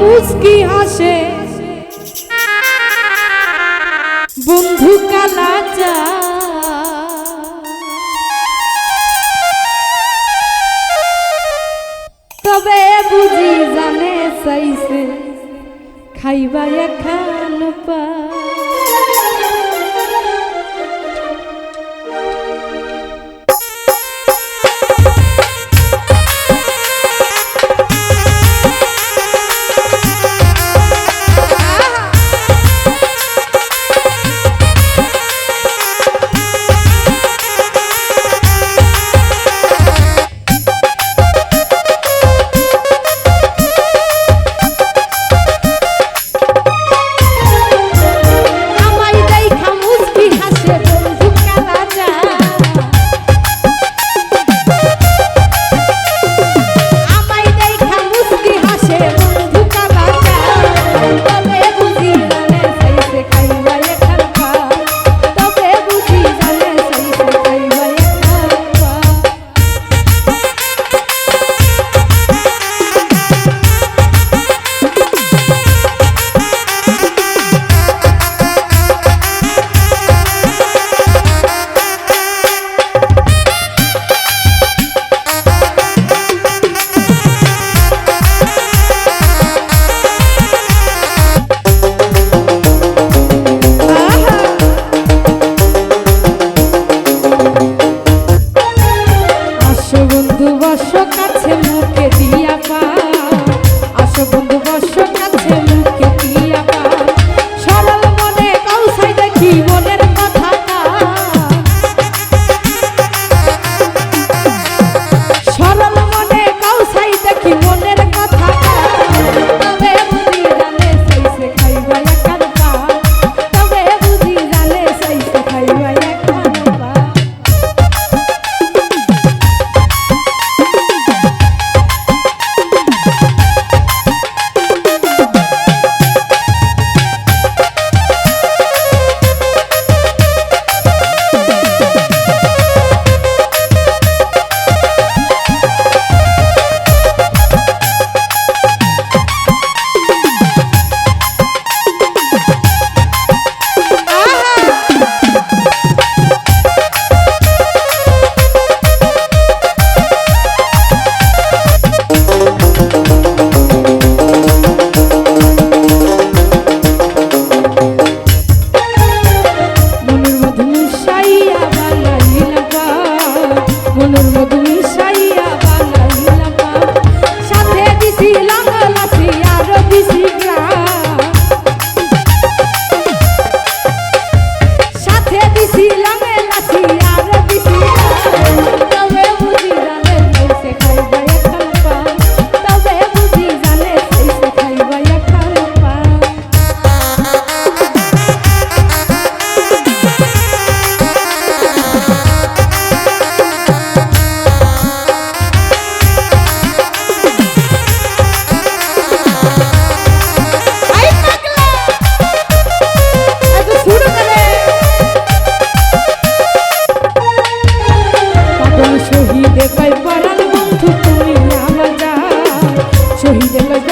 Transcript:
মুস্কি হাসে। বন্ধু কালা যা তবে বুঝি জানে চাইছে খাইবা এখান পা। শহীদের